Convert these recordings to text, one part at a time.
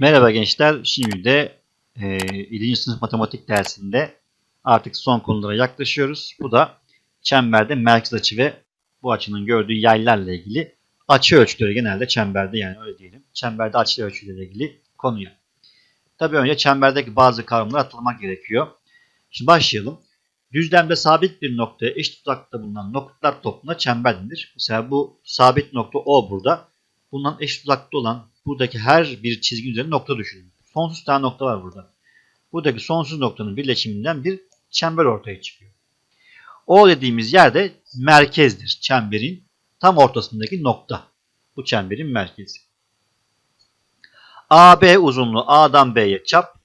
Merhaba gençler. Şimdi de e, 7. sınıf matematik dersinde artık son konulara yaklaşıyoruz. Bu da çemberde merkez açı ve bu açının gördüğü yaylarla ilgili açı ölçüleri genelde çemberde yani öyle diyelim. Çemberde açı ölçüleriyle ilgili konuya. Tabii önce çemberdeki bazı kavramları hatırlamak gerekiyor. Şimdi başlayalım. Düzlemde sabit bir noktaya eşit uzaklıkta bulunan noktalar topluluğuna çember denir. Mesela bu sabit nokta O burada. Bundan eşit uzaklıkta olan buradaki her bir çizgi üzerine nokta düşünün. Sonsuz tane nokta var burada. Buradaki sonsuz noktanın birleşiminden bir çember ortaya çıkıyor. O dediğimiz yerde merkezdir. Çemberin tam ortasındaki nokta. Bu çemberin merkezi. AB uzunluğu A'dan B'ye çap.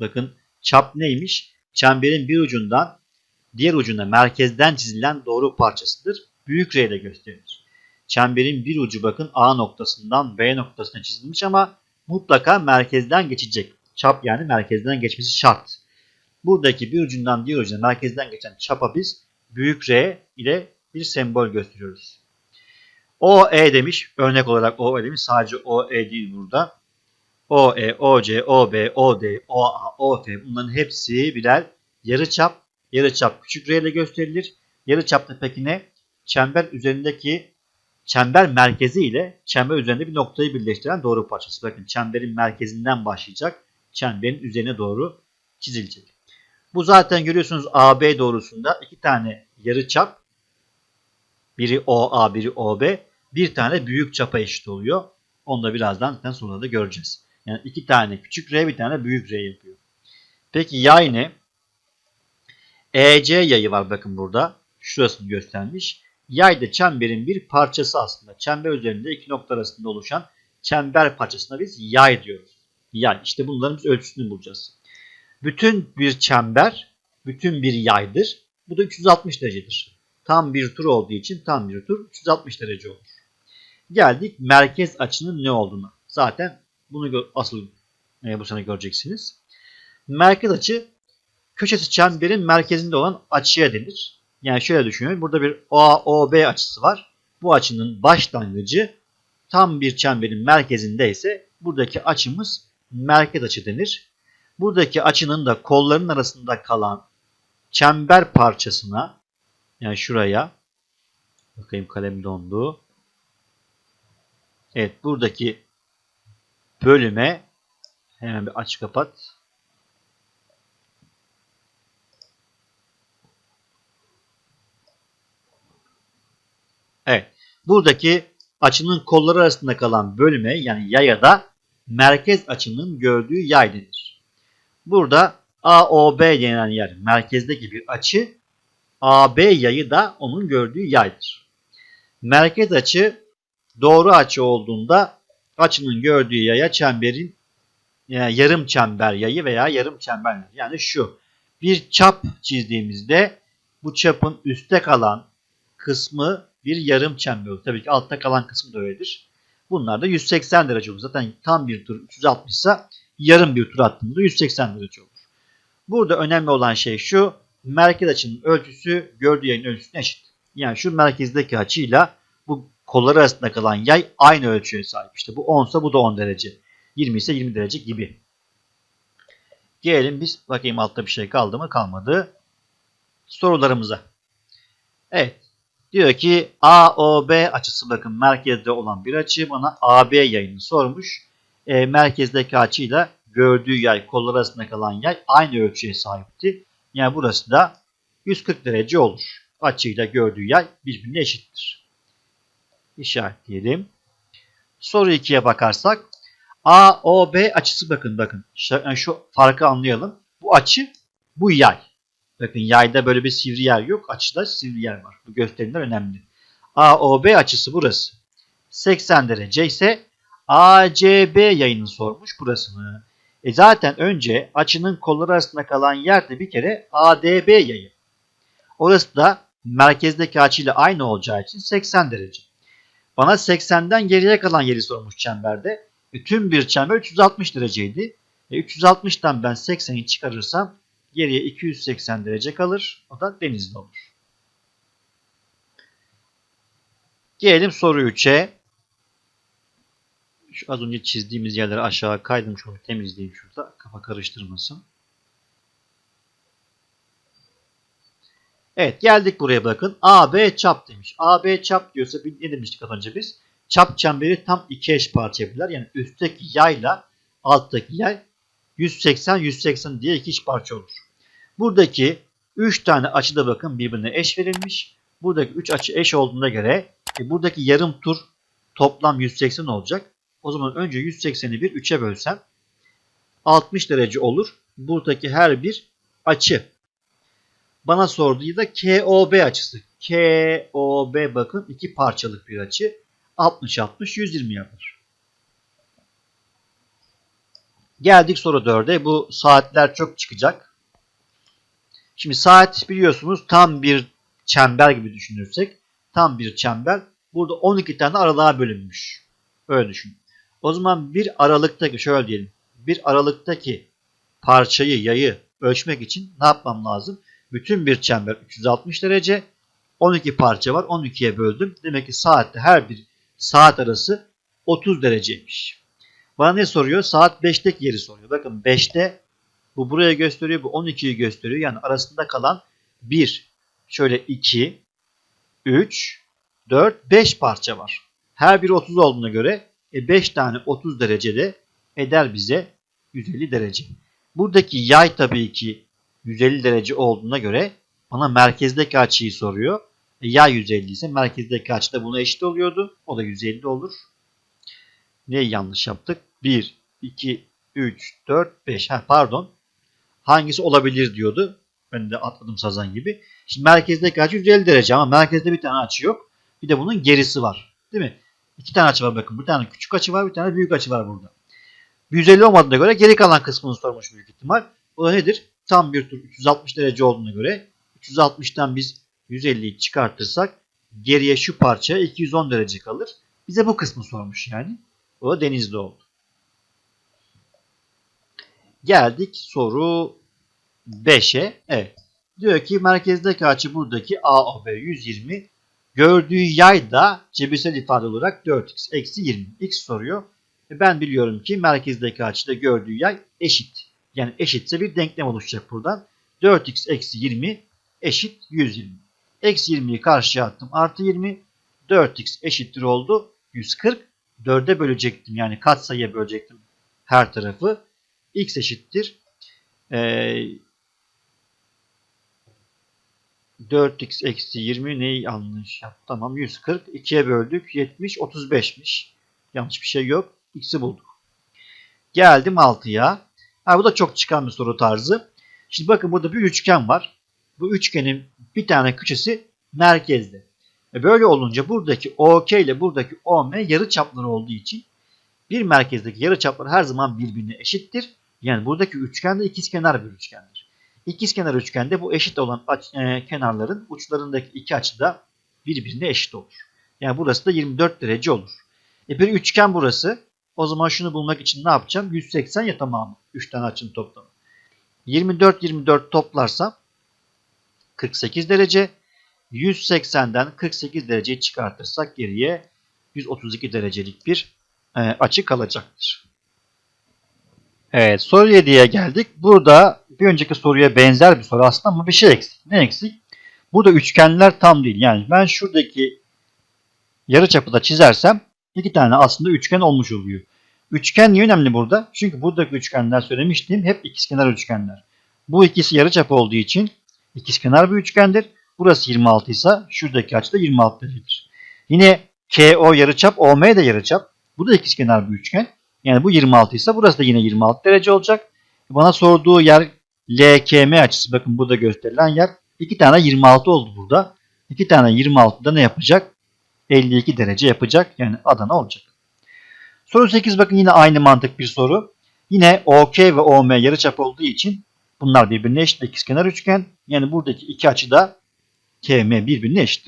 Bakın çap neymiş? Çemberin bir ucundan diğer ucuna merkezden çizilen doğru parçasıdır. Büyük R ile gösterilir. Çemberin bir ucu bakın A noktasından B noktasına çizilmiş ama mutlaka merkezden geçecek. Çap yani merkezden geçmesi şart. Buradaki bir ucundan diğer ucuna merkezden geçen çapa biz büyük R ile bir sembol gösteriyoruz. OE demiş. Örnek olarak OE demiş. Sadece OE değil burada. OE, OC, OB, OD, OA, OF bunların hepsi birer yarıçap. Yarıçap küçük r ile gösterilir. Yarıçapta peki ne? Çember üzerindeki çember merkezi ile çember üzerinde bir noktayı birleştiren doğru parçası. Bakın çemberin merkezinden başlayacak. Çemberin üzerine doğru çizilecek. Bu zaten görüyorsunuz AB doğrusunda iki tane yarıçap. Biri OA, biri OB. Bir tane büyük çapa eşit oluyor. Onu da birazdan sonra da göreceğiz. Yani iki tane küçük R bir tane büyük R yapıyor. Peki yay ne? EC yayı var bakın burada. Şurasını göstermiş. Yay da çemberin bir parçası aslında. Çember üzerinde iki nokta arasında oluşan çember parçasına biz yay diyoruz. Yay. İşte bunların biz ölçüsünü bulacağız. Bütün bir çember, bütün bir yaydır. Bu da 360 derecedir. Tam bir tur olduğu için tam bir tur 360 derece olur. Geldik merkez açının ne olduğunu. Zaten bunu asıl e, bu sene göreceksiniz. Merkez açı köşesi çemberin merkezinde olan açıya denir. Yani şöyle düşünün. Burada bir AOB açısı var. Bu açının başlangıcı tam bir çemberin merkezinde ise buradaki açımız merkez açı denir. Buradaki açının da kolların arasında kalan çember parçasına yani şuraya bakayım kalem dondu. Evet buradaki bölüme hemen bir aç kapat. Evet. Buradaki açının kolları arasında kalan bölüme yani yaya da merkez açının gördüğü yay denir. Burada AOB denilen yer merkezdeki bir açı. AB yayı da onun gördüğü yaydır. Merkez açı doğru açı olduğunda açının gördüğü yaya çemberin yani yarım çember yayı veya yarım çember yayı. Yani şu bir çap çizdiğimizde bu çapın üstte kalan kısmı bir yarım çember olur. Tabii ki altta kalan kısmı da öyledir. Bunlar da 180 derece olur. Zaten tam bir tur 360 ise yarım bir tur attığımızda 180 derece olur. Burada önemli olan şey şu. Merkez açının ölçüsü gördüğü yayın ölçüsüne eşit. Yani şu merkezdeki açıyla bu kolları arasında kalan yay aynı ölçüye sahip. İşte bu 10 ise bu da 10 derece. 20 ise 20 derece gibi. Gelelim biz bakayım altta bir şey kaldı mı kalmadı. Sorularımıza. Evet. Diyor ki AOB açısı bakın merkezde olan bir açı bana AB yayını sormuş. E, merkezdeki açıyla gördüğü yay kollar arasında kalan yay aynı ölçüye sahipti. Yani burası da 140 derece olur. Açıyla gördüğü yay birbirine eşittir. İşaretleyelim. Soru 2'ye bakarsak AOB açısı bakın bakın. Yani şu farkı anlayalım. Bu açı bu yay. Bakın yayda böyle bir sivri yer yok. Açıda sivri yer var. Bu gösterimler önemli. AOB açısı burası. 80 derece ise ACB yayını sormuş burasını. E zaten önce açının kolları arasında kalan yerde bir kere ADB yayı. Orası da merkezdeki açıyla aynı olacağı için 80 derece. Bana 80'den geriye kalan yeri sormuş çemberde. E, tüm bir çember 360 dereceydi. E, 360'tan ben 80'i çıkarırsam geriye 280 derece kalır. O da denizli olur. Gelelim soru 3'e. Şu az önce çizdiğimiz yerleri aşağı kaydım şunu temizleyeyim şurada. Kafa karıştırmasın. Evet geldik buraya bakın. AB çap demiş. AB çap diyorsa ne demiştik az önce biz? Çap çemberi tam iki eş parça yapıyorlar. Yani üstteki yayla alttaki yay 180 180 diye iki eş parça olur. Buradaki 3 tane açı da bakın birbirine eş verilmiş. Buradaki 3 açı eş olduğuna göre e, buradaki yarım tur toplam 180 olacak. O zaman önce 180'i bir 3'e bölsem 60 derece olur. Buradaki her bir açı. Bana sorduğu da KOB açısı. KOB bakın iki parçalık bir açı. 60 60 120 yapar. Geldik soru 4'e. Bu saatler çok çıkacak. Şimdi saat biliyorsunuz tam bir çember gibi düşünürsek tam bir çember. Burada 12 tane aralığa bölünmüş. Öyle düşün. O zaman bir aralıktaki şöyle diyelim. Bir aralıktaki parçayı, yayı ölçmek için ne yapmam lazım? Bütün bir çember 360 derece. 12 parça var. 12'ye böldüm. Demek ki saatte her bir saat arası 30 dereceymiş. Bana ne soruyor? Saat 5'teki yeri soruyor. Bakın 5'te bu buraya gösteriyor. Bu 12'yi gösteriyor. Yani arasında kalan 1, şöyle 2, 3, 4, 5 parça var. Her biri 30 olduğuna göre 5 tane 30 derecede eder bize 150 derece. Buradaki yay tabii ki 150 derece olduğuna göre bana merkezdeki açıyı soruyor. E, yay 150 ise merkezdeki açı da buna eşit oluyordu. O da 150 olur. Neyi yanlış yaptık? 1, 2, 3, 4, 5. Ha, pardon. Hangisi olabilir diyordu. Ben de atladım sazan gibi. Şimdi merkezdeki açı 150 derece ama merkezde bir tane açı yok. Bir de bunun gerisi var. Değil mi? İki tane açı var bakın. Bir tane küçük açı var, bir tane büyük açı var burada. 150 olmadığına göre geri kalan kısmını sormuş büyük ihtimal. O da nedir? Tam bir tur 360 derece olduğuna göre 360'tan biz 150'yi çıkartırsak geriye şu parça 210 derece kalır. Bize bu kısmı sormuş yani. O da denizde oldu. Geldik soru 5'e. Evet. Diyor ki merkezdeki açı buradaki AOB 120. Gördüğü yay da cebirsel ifade olarak 4x eksi 20. X soruyor. E ben biliyorum ki merkezdeki açıda gördüğü yay eşit. Yani eşitse bir denklem oluşacak buradan. 4x eksi 20 eşit 120. Eksi 20'yi karşıya attım. Artı 20. 4x eşittir oldu. 140. 4'e bölecektim. Yani katsayıya bölecektim her tarafı. X eşittir. Ee, 4x eksi 20 neyi yanlış yaptım? Tamam 140. 2'ye böldük. 70. 35'miş. Yanlış bir şey yok. X'i bulduk. Geldim 6'ya. Ha, bu da çok çıkan bir soru tarzı. Şimdi bakın burada bir üçgen var. Bu üçgenin bir tane köşesi merkezde. E böyle olunca buradaki OK ile buradaki OM yarı çapları olduğu için bir merkezdeki yarı çaplar her zaman birbirine eşittir. Yani buradaki üçgen de ikizkenar bir üçgendir. İkizkenar üçgende bu eşit olan aç, e, kenarların uçlarındaki iki açı da birbirine eşit olur. Yani burası da 24 derece olur. E bir üçgen burası. O zaman şunu bulmak için ne yapacağım? 180 ya tamamı. 3 tane açının toplamı. 24 24 toplarsam 48 derece. 180'den 48 dereceyi çıkartırsak geriye 132 derecelik bir e, açı kalacaktır. Evet soru 7'ye geldik. Burada bir önceki soruya benzer bir soru aslında ama bir şey eksik. Ne eksik? Burada üçgenler tam değil. Yani ben şuradaki yarıçapı da çizersem iki tane aslında üçgen olmuş oluyor. Üçgen niye önemli burada? Çünkü buradaki üçgenler söylemiştim hep ikizkenar üçgenler. Bu ikisi yarıçap olduğu için ikizkenar bir üçgendir. Burası 26 ise şuradaki açı da 26 derecedir. Yine KO yarıçap, OM de yarıçap. Bu da ikizkenar bir üçgen. Yani bu 26 ise burası da yine 26 derece olacak. Bana sorduğu yer LKM açısı. Bakın burada gösterilen yer. 2 tane 26 oldu burada. 2 tane 26'da ne yapacak? 52 derece yapacak. Yani Adana olacak. Soru 8 bakın yine aynı mantık bir soru. Yine OK ve OM yarıçap olduğu için bunlar birbirine eşit ikizkenar üçgen. Yani buradaki iki açı da KM birbirine eşit.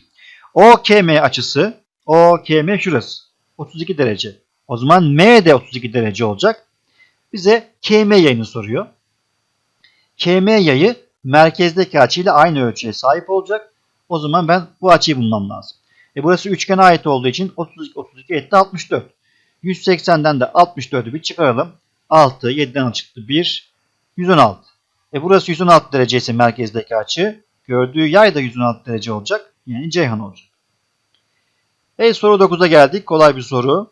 OKM açısı OKM şurası. 32 derece. O zaman M de 32 derece olacak. Bize KM yayını soruyor. KM yayı merkezdeki açıyla aynı ölçüye sahip olacak. O zaman ben bu açıyı bulmam lazım. E burası üçgene ait olduğu için 32 32 etti 64. 180'den de 64'ü bir çıkaralım. 6, 7'den çıktı 1, 116. E burası 116 derece ise merkezdeki açı. Gördüğü yay da 116 derece olacak. Yani Ceyhan olacak. E soru 9'a geldik. Kolay bir soru.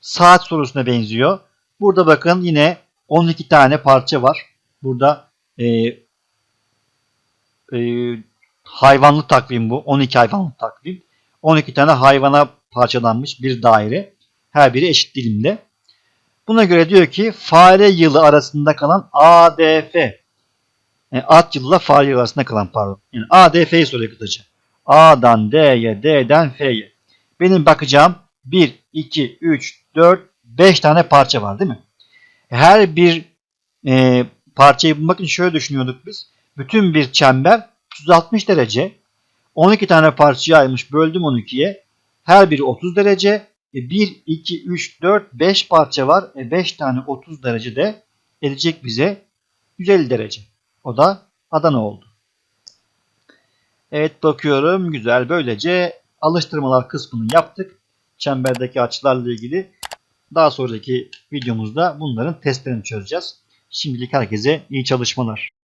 Saat sorusuna benziyor. Burada bakın yine 12 tane parça var. Burada e, e, hayvanlı takvim bu. 12 hayvanlı takvim. 12 tane hayvana parçalanmış bir daire. Her biri eşit dilimde. Buna göre diyor ki fare yılı arasında kalan ADF. Yani at yılı ile fare yılı arasında kalan pardon. Yani ADF'yi soruyor kısaca. A'dan D'ye, D'den F'ye. Benim bakacağım 1, 2, 3, 4, 5 tane parça var değil mi? Her bir e, parçayı bulmak için şöyle düşünüyorduk biz. Bütün bir çember 360 derece. 12 tane parçaya ayırmış böldüm 12'ye. Her biri 30 derece. E 1, 2, 3, 4, 5 parça var. E 5 tane 30 derece de edecek bize 150 derece. O da Adana oldu. Evet bakıyorum. Güzel. Böylece alıştırmalar kısmını yaptık. Çemberdeki açılarla ilgili. Daha sonraki videomuzda bunların testlerini çözeceğiz. Şimdilik herkese iyi çalışmalar.